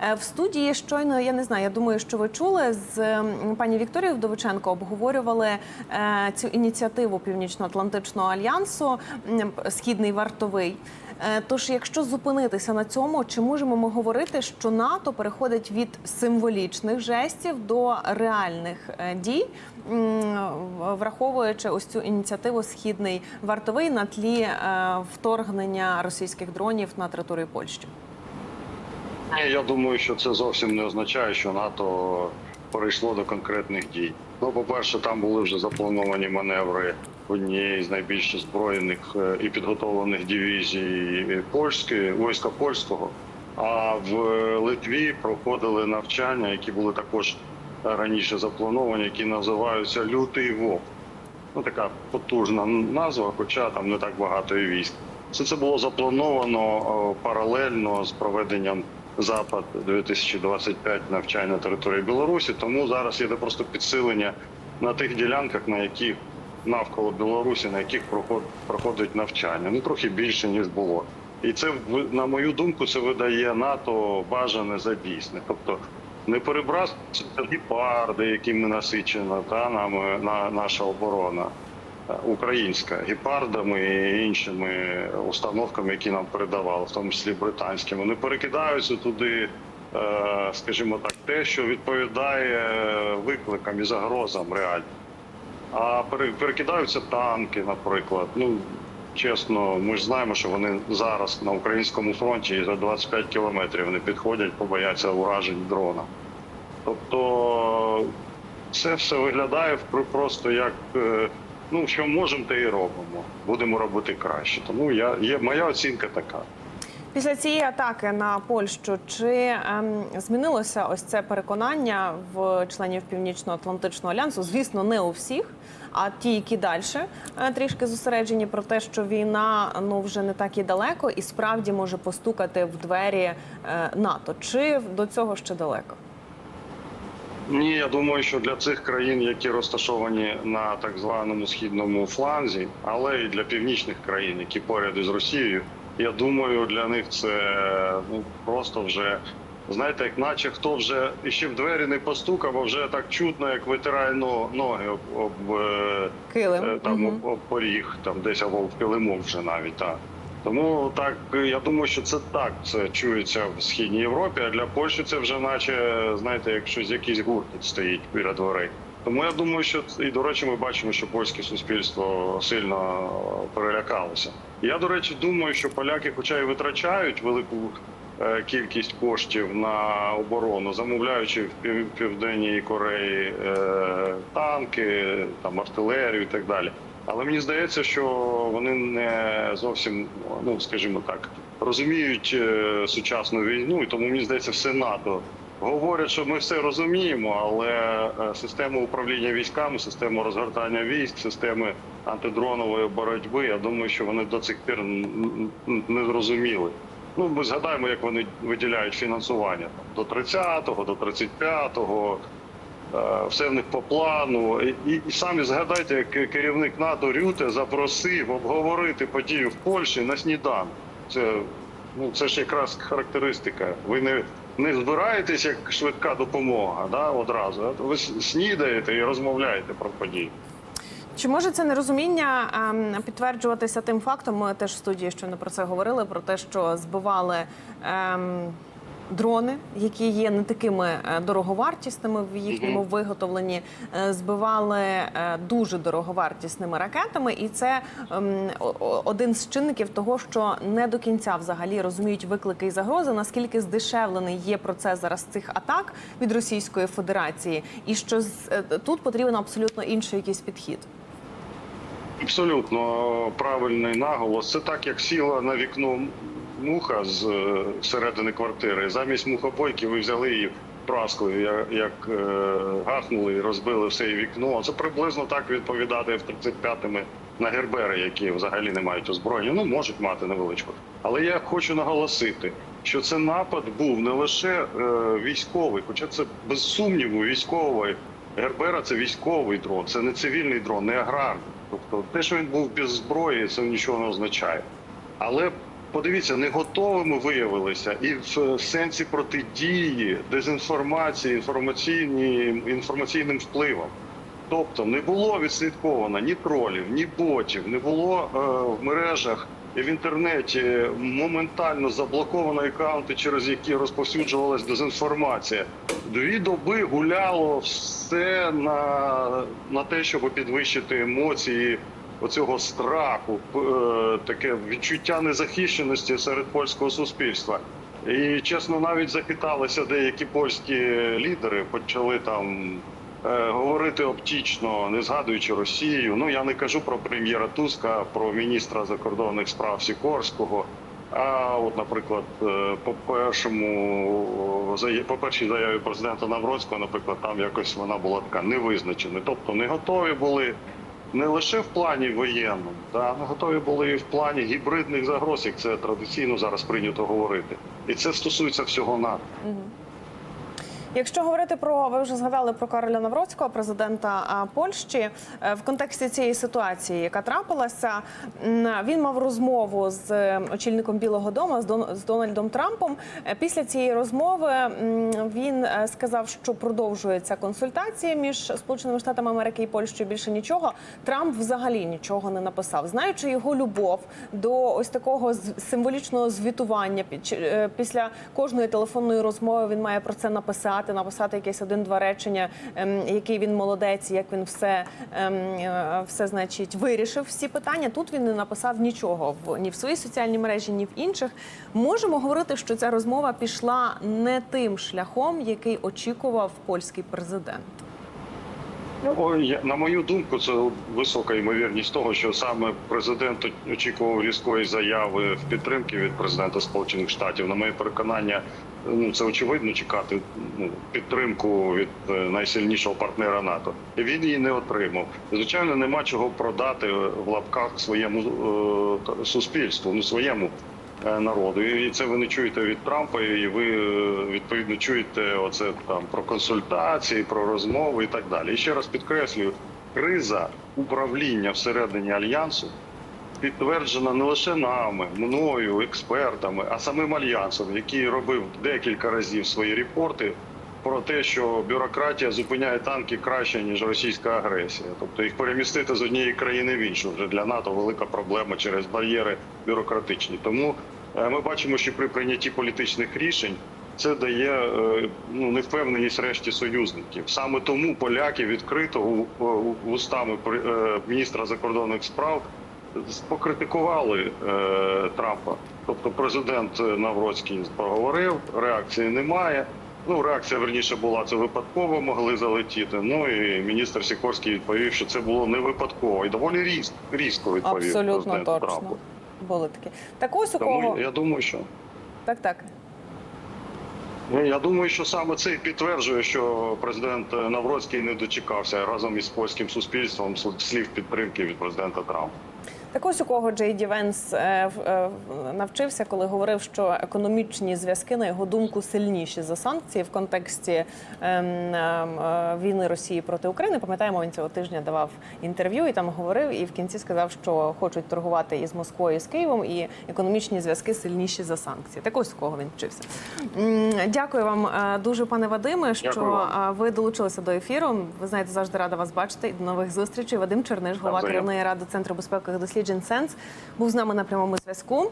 Е, В студії щойно я не знаю. Я думаю, що ви чули з пані Вікторією Вдовиченко обговорювали е, цю ініціативу Північно-Атлантичного альянсу Східний вартовий. Е, Тож, якщо зупинитися на цьому, чи можемо ми говорити, що НАТО переходить від символічних жестів до реальних дій, враховуючи ось цю ініціативу Східний вартовий на тлі вторгнення російських дронів на територію Польщі? Ні, я думаю, що це зовсім не означає, що НАТО перейшло до конкретних дій. Ну, по-перше, там були вже заплановані маневри однієї з найбільш озброєних е, і підготовлених дивізій польської війська польського. А в Литві проходили навчання, які були також раніше заплановані, які називаються Лютий ВОП. Ну, така потужна назва, хоча там не так багато і військ. Все це було заплановано паралельно з проведенням Запад 2025 навчань на території Білорусі. Тому зараз йде просто підсилення на тих ділянках, на яких навколо Білорусі, на яких проход- проходить навчання. Ну трохи більше ніж було. І це на мою думку, це видає НАТО бажане за дійсне. Тобто не перебрати гепарди, якими насичена та нами на наша оборона українська гепардами і іншими установками, які нам передавали, в тому числі британськими. Не перекидаються туди, е, скажімо так, те, що відповідає викликам і загрозам реально. А перекидаються танки, наприклад. Ну чесно, ми ж знаємо, що вони зараз на українському фронті за 25 кілометрів вони підходять, побояться уражень дрона. Тобто це все виглядає просто як е, ну що можемо, те і робимо. Будемо робити краще. Тому я є моя оцінка така. Після цієї атаки на Польщу чи ем, змінилося ось це переконання в членів Північно-Атлантичного альянсу? Звісно, не у всіх, а ті, які далі е, трішки зосереджені про те, що війна ну вже не так і далеко, і справді може постукати в двері е, НАТО. Чи до цього ще далеко? Ні, я думаю, що для цих країн, які розташовані на так званому східному фланзі, але і для північних країн, які поряд із Росією, я думаю, для них це ну просто вже знаєте, як наче хто вже ще в двері не постукав, а вже так чутно, як витирає но- ноги об, об е, Килим е, там об, об поріг, там десь або в килимок вже навіть так. Тому так я думаю, що це так це чується в східній Європі. А для Польщі це вже, наче знаєте, як щось якийсь гуркіт стоїть біля дверей. Тому я думаю, що і до речі, ми бачимо, що польське суспільство сильно перелякалося. Я до речі думаю, що поляки, хоча й витрачають велику е, кількість коштів на оборону, замовляючи в Пів- південній Кореї е, танки, там артилерію і так далі. Але мені здається, що вони не зовсім, ну скажімо так, розуміють е, сучасну війну, і тому мені здається, все НАТО говорять, що ми все розуміємо, але е, систему управління військами, систему розгортання військ, системи антидронової боротьби, я думаю, що вони до цих пір не зрозуміли. Ну, ми згадаємо, як вони виділяють фінансування там, до 30-го, до 35-го. Е, Все в них по плану. І, і, самі згадайте, як керівник НАТО Рюте запросив обговорити подію в Польщі на сніданок. Це, ну, це ж якраз характеристика. Ви не, не збираєтесь як швидка допомога да, одразу. Ви снідаєте і розмовляєте про подію. Чи може це нерозуміння ем, підтверджуватися тим фактом? Ми теж в студії щойно про це говорили: про те, що збивали ем, дрони, які є не такими е, дороговартісними в їхньому виготовленні, е, збивали е, дуже дороговартісними ракетами, і це ем, один з чинників того, що не до кінця взагалі розуміють виклики і загрози, наскільки здешевлений є процес зараз цих атак від Російської Федерації, і що тут потрібен абсолютно інший якийсь підхід. Абсолютно правильний наголос. Це так, як сіла на вікно муха з е, середини квартири. Замість мухобойки ви взяли її праскою, як, як е, гахнули і розбили все і вікно. Це приблизно так відповідати F-35 на гербери, які взагалі не мають озброєння. Ну можуть мати невеличку. Але я хочу наголосити, що це напад був не лише е, військовий, хоча це без сумніву військовий. Гербера це військовий дрон, це не цивільний дрон, не аграрний. Тобто те, що він був без зброї, це нічого не означає. Але подивіться, не готовими виявилися і в сенсі протидії, дезінформації, інформаційні, інформаційним впливам. Тобто не було відслідковано ні тролів, ні ботів, не було е, в мережах і в інтернеті моментально заблоковано аккаунти, через які розповсюджувалась дезінформація. Дві доби гуляло все на, на те, щоб підвищити емоції оцього страху, е, таке відчуття незахищеності серед польського суспільства. І чесно, навіть захиталися деякі польські лідери, почали там е, говорити оптічно, не згадуючи Росію. Ну я не кажу про прем'єра Туска, про міністра закордонних справ Сікорського. А от, наприклад, е, по першому по першій заяві президента Навроцького, наприклад, там якось вона була така невизначена. Тобто не готові були не лише в плані воєнному, та ми готові були і в плані гібридних загроз, як це традиційно зараз прийнято говорити. І це стосується всього НАТО. Якщо говорити про ви вже згадали про Кароля Навроцького, президента Польщі, е, в контексті цієї ситуації, яка трапилася, він мав розмову з е, очільником Білого Дому з Дон- з Дональдом Трампом. Е, Після цієї розмови він сказав, що продовжується консультації між Сполученими Штатами Америки і Польщею. Більше нічого. Трамп взагалі нічого не написав, знаючи його любов до ось такого символічного звітування. Після кожної телефонної розмови він має про це написати, написати якесь один-два речення, ем, який він молодець, як він все, ем, е, все значить вирішив всі питання. Тут він не написав нічого в ні в своїй соціальній мережі, ні в інших. Можемо говорити, що ця розмова пішла не тим шляхом, який очікував польський президент. Ой, на мою думку, це висока ймовірність того, що саме президент очікував різкої заяви в підтримки від президента Сполучених Штатів. На моє переконання, ну це очевидно чекати ну, підтримку від е, найсильнішого партнера НАТО. Він її не отримав. Звичайно, нема чого продати в лапках своєму е, суспільству, ну своєму е, народу. І це ви не чуєте від Трампа, і ви е, відповідно чуєте оце там про консультації, про розмови і так далі. І ще раз підкреслюю, криза управління всередині альянсу підтверджена не лише нами, мною, експертами, а самим альянсом, який робив декілька разів свої репорти. Про те, що бюрократія зупиняє танки краще ніж російська агресія, тобто їх перемістити з однієї країни в іншу вже для НАТО велика проблема через бар'єри бюрократичні. Тому е, ми бачимо, що при прийнятті політичних рішень це дає е, ну невпевненість решті союзників. Саме тому поляки відкрито е, міністра закордонних справ покритикували е, Трампа. Тобто президент Навроцький проговорив, реакції немає. Ну, реакція верніше була це випадково, могли залетіти. Ну і міністр Сікорський відповів, що це було не випадково, і доволі різко, різко відповів Абсолютно президент точно. Трампу. Були такі. Так ось у Тому кого я думаю, що так, так. ну, я думаю, що саме це і підтверджує, що президент Навроцький не дочекався разом із польським суспільством слів підтримки від президента Трампа. Так ось у кого Джей Ді Венс е, е, навчився, коли говорив, що економічні зв'язки, на його думку, сильніші за санкції в контексті ем, ем, е, війни Росії проти України. Пам'ятаємо, він цього тижня давав інтерв'ю і там говорив, і в кінці сказав, що хочуть торгувати із Москвою, і з Києвом, і економічні зв'язки сильніші за санкції. Так ось у кого він вчився. Дякую вам дуже, пане Вадиме, що Дякую ви долучилися до ефіру. Ви знаєте, завжди рада вас бачити. І до нових зустрічей. Вадим Черниш, голова керівної ради центру безпекових досліджень Сенс, був з нами на прямому зв'язку.